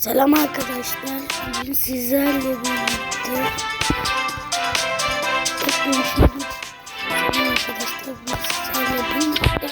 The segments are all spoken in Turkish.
Selam arkadaşlar. Bugün sizlerle birlikte görüşmedik. Selam arkadaşlar. Bugün sizlerle birlikte.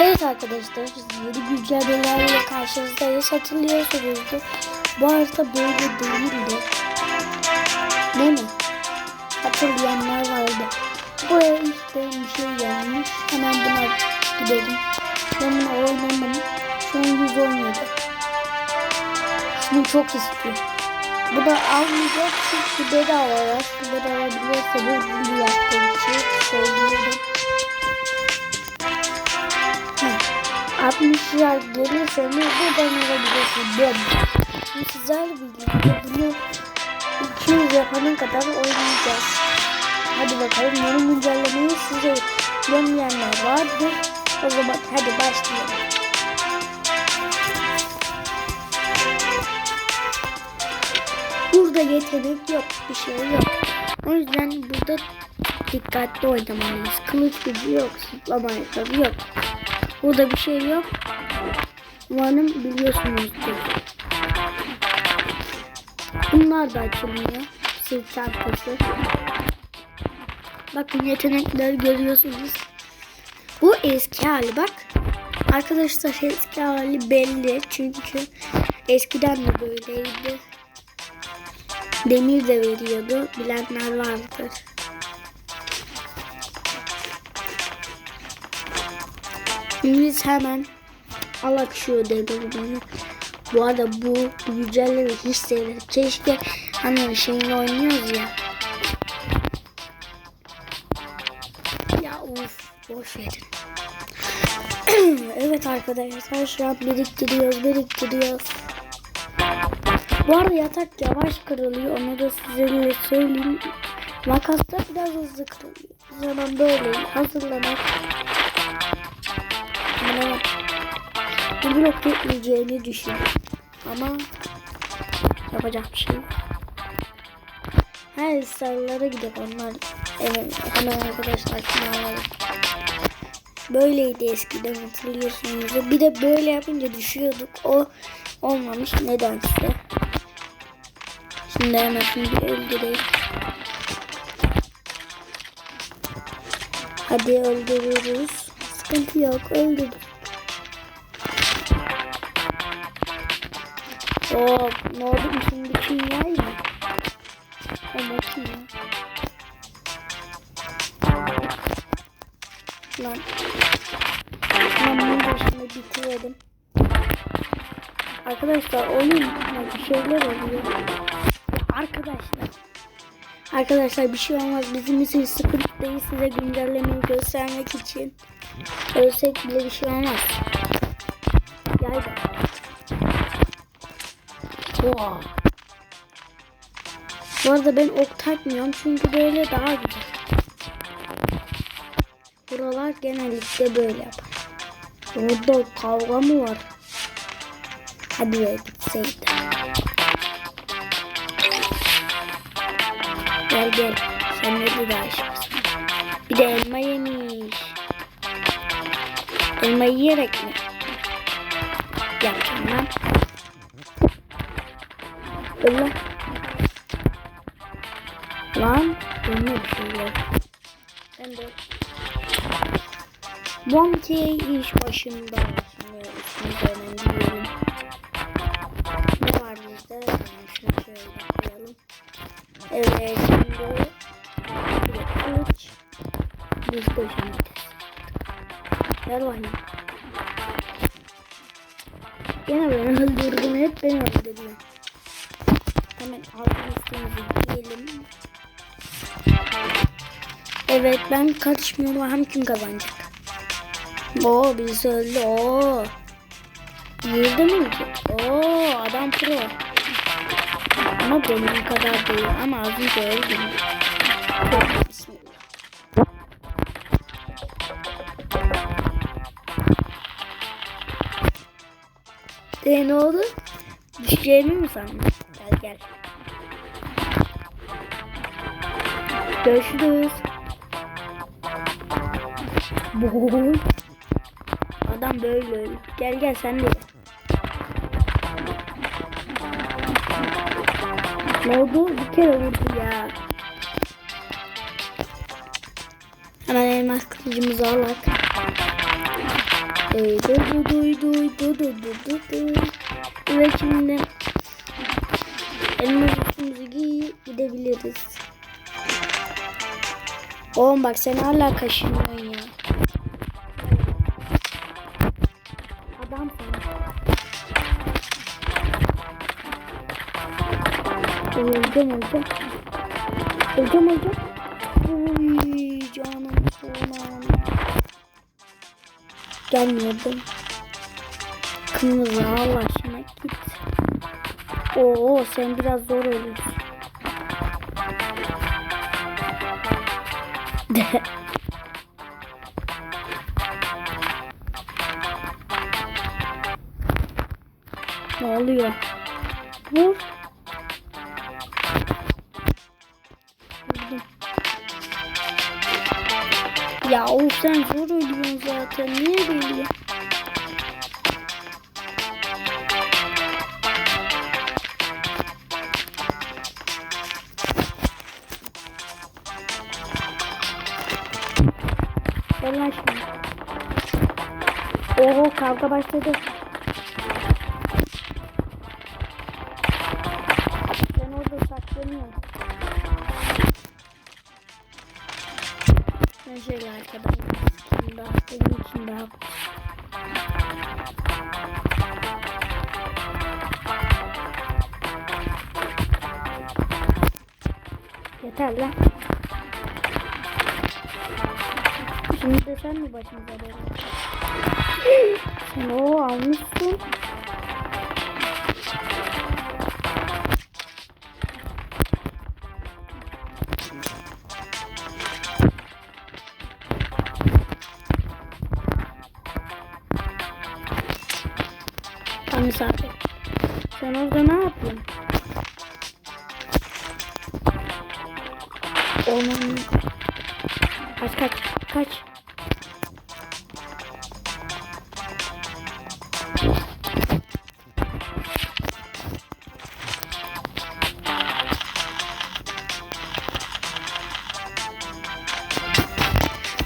Evet arkadaşlar yeni güncellemelerle karşınızdayız. Hatırlıyorsunuzdur. Bu arada böyle değildi. Değil mi? Hatırlayanlar vardı. Buraya işte bir şey gelmiş. Hemen buna gidelim. Ben bunu oynamam. Şu an 117. Şunu çok istiyor. Bu da almayacak çünkü bedava var. Bedava biliyorsa bu bunu yaptığım için söylüyorum. Heh. 60 lira gelirseniz buradan alabilirsiniz. Bom. Şimdi sizlerle birlikte bunu 200 yapana kadar oynayacağız. Hadi bakalım yeni güncellemeyi size görmeyenler vardır. O zaman hadi başlayalım. Burada yetenek yok, bir şey yok. O yüzden burada dikkatli oynamalıyız. Kılıç gücü yok, zıplama ayakkabı yok. Burada bir şey yok. Umarım biliyorsunuzdur. Bunlar da açılmıyor. Sırt çantası. Bakın yetenekleri görüyorsunuz. Bu eski hali bak. Arkadaşlar eski hali belli. Çünkü eskiden de böyleydi. Demir de veriyordu. Bilenler vardır. Biz hemen alak şu demirini. Bu arada bu güncelleme hiç sevmedim. Keşke hani şeyini oynuyoruz. Ya boş verin. evet arkadaşlar şu an biriktiriyoruz biriktiriyoruz. Bu arada yatak yavaş kırılıyor onu da size söyleyeyim. Makaslar biraz hızlı kırılıyor. O zaman böyle hazırlamak. Buna bu blok yetmeyeceğini düşünüyorum. Ama yapacak bir şey. Her sarılara gidelim onlar. Evet hemen arkadaşlar şunu. Böyleydi eskiden hatırlıyorsunuz. Bir de böyle yapınca düşüyorduk. O olmamış nedense. Şimdi hemen bir öldüreyim. Hadi öldürürüz. Sıkıntı yok öldürdük. Oo, ne oldu şimdi kimya Lan. Ben bunu da şimdi bitirelim. Arkadaşlar oyun bir şeyler oluyor. Arkadaşlar. Arkadaşlar bir şey olmaz. Bizim için sıkıntı değil size güncellemeyi göstermek için. Ölsek bile bir şey olmaz. Yay da. Oha. Bu arada ben ok takmıyorum çünkü böyle daha güzel. Buralar genellikle böyle yapar. Orada kavga mı var? Hadi be gitseydi. Gel gel. Sen ne de aşıksın. Bir de elma yemiş. Elma yiyerek mi? Yapacağım lan. Öyle. Lan. Önüne bir şeyler. Monty iş başında. Şimdi gidiyorum. Ne var bizde? Şunu şöyle koyalım. Evet şimdi kılıç. Biz de şimdi Ver bakayım. Gene beni öldürdün. Hep beni öldürüyor. Hemen altın üstümüzü giyelim. Evet ben karışmıyorum. Hem kim kazanacak? Oo birisi öldü. Oo. Girdi mi? Oo adam pro. Ama benim kadar değil. Ama az önce öldüm. Bismillah. E ne oldu? Düşeceğimi mi sandın? Gel gel. Görüşürüz. Boy. Adam böyle öyle. Gel gel sen de. Ne oldu? Bir kere vurdu ya. Hemen elmas kılıcımızı alak. Ee, duy duy duy duy duy duy duy duy. Ve şimdi elmas kılıcımızı giy gidebiliriz. Oğlum bak sen hala kaşınıyorsun ya. Öldüm öldüm. Öldüm öldüm. Uy canım sonum. Gelmiyordum. Kırmızı Allah aşkına git. Oo sen biraz zor ölürsün. ne oluyor? Vur. Sen zor ölüyorsun zaten. Niye böyle? Gel lan şimdi. Oho kavga başladı. Daha benim için daha Yeter lan. Şimdi sen mi başımıza böyle? Sen o almışsın.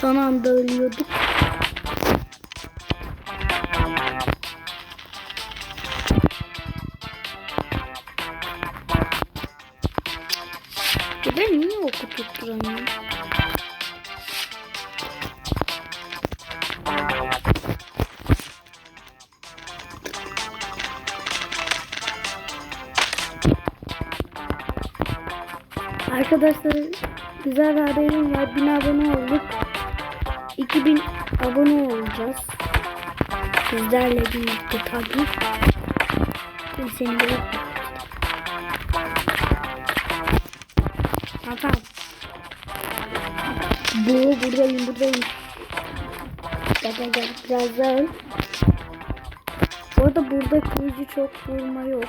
Son anda ölüyorduk. Ben niye oku tutturamıyorum? Arkadaşlar güzel bir haberim var. 1000 abone olduk. 2000 abone olacağız. Sizlerle birlikte tabii. Kimsenin de yok. Tamam. Bu buradayım buradayım. Gel gel gel biraz daha. Bu arada burada kılıcı çok vurma yok.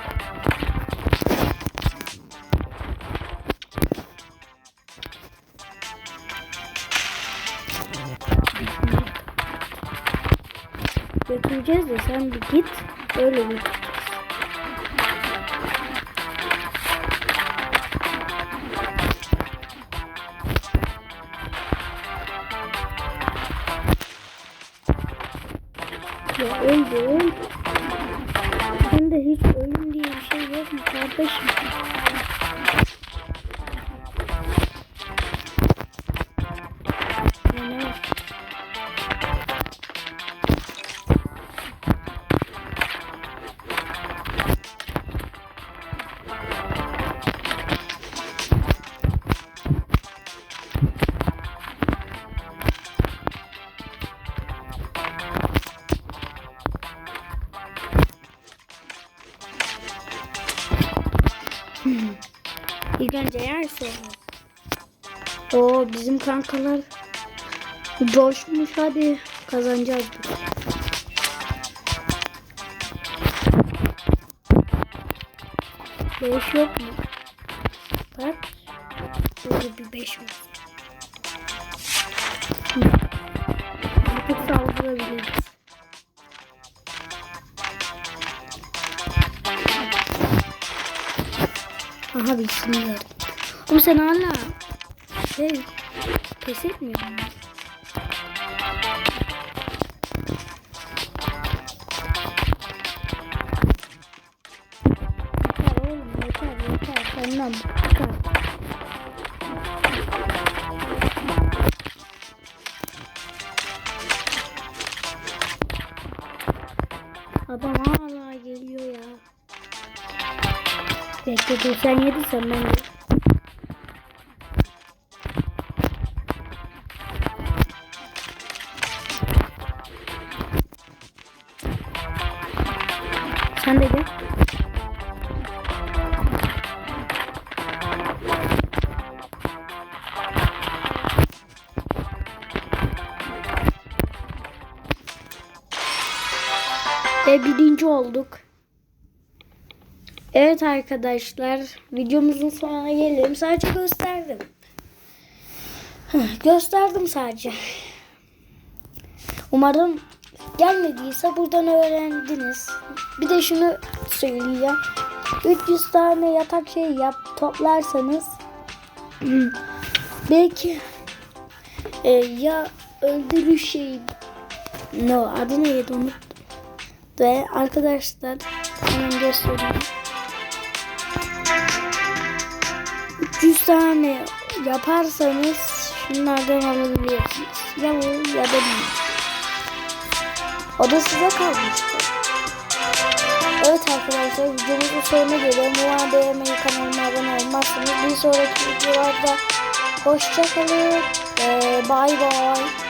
Sen bir git. Öyle götüreceğiz. Ya öldü öldü. Bende hiç ölüm diye bir şey yok mu kardeşim? kankalar coşmuş hadi kazanacağız. Beş yok mu? Bak. Böyle bir beş olsun. Artık saldırabiliriz. Aha bir isim gördüm. Ama sen hala şey pes etmiyor musun? Yeter oğlum yeter yeter senden bıkkar. Adam hala geliyor ya. Bekle dur sen yediysen ben de. Ve birinci olduk. Evet arkadaşlar videomuzun sonuna gelelim. Sadece gösterdim. Gösterdim sadece. Umarım gelmediyse buradan öğrendiniz. Bir de şunu söyleyeceğim. 300 tane yatak şey yap toplarsanız belki e, ya öldürüş şey no adı neydi unuttum. Ve arkadaşlar hemen göstereyim. 300 tane yaparsanız şunlardan alabiliyorsunuz. Ya bu ya da bu. O da size kalmıştır. Evet arkadaşlar videomuzun sonuna geliyorum. Umarım beğenmeyi kanalıma abone olmazsınız. Bir sonraki videolarda hoşçakalın. Ee, bye bye.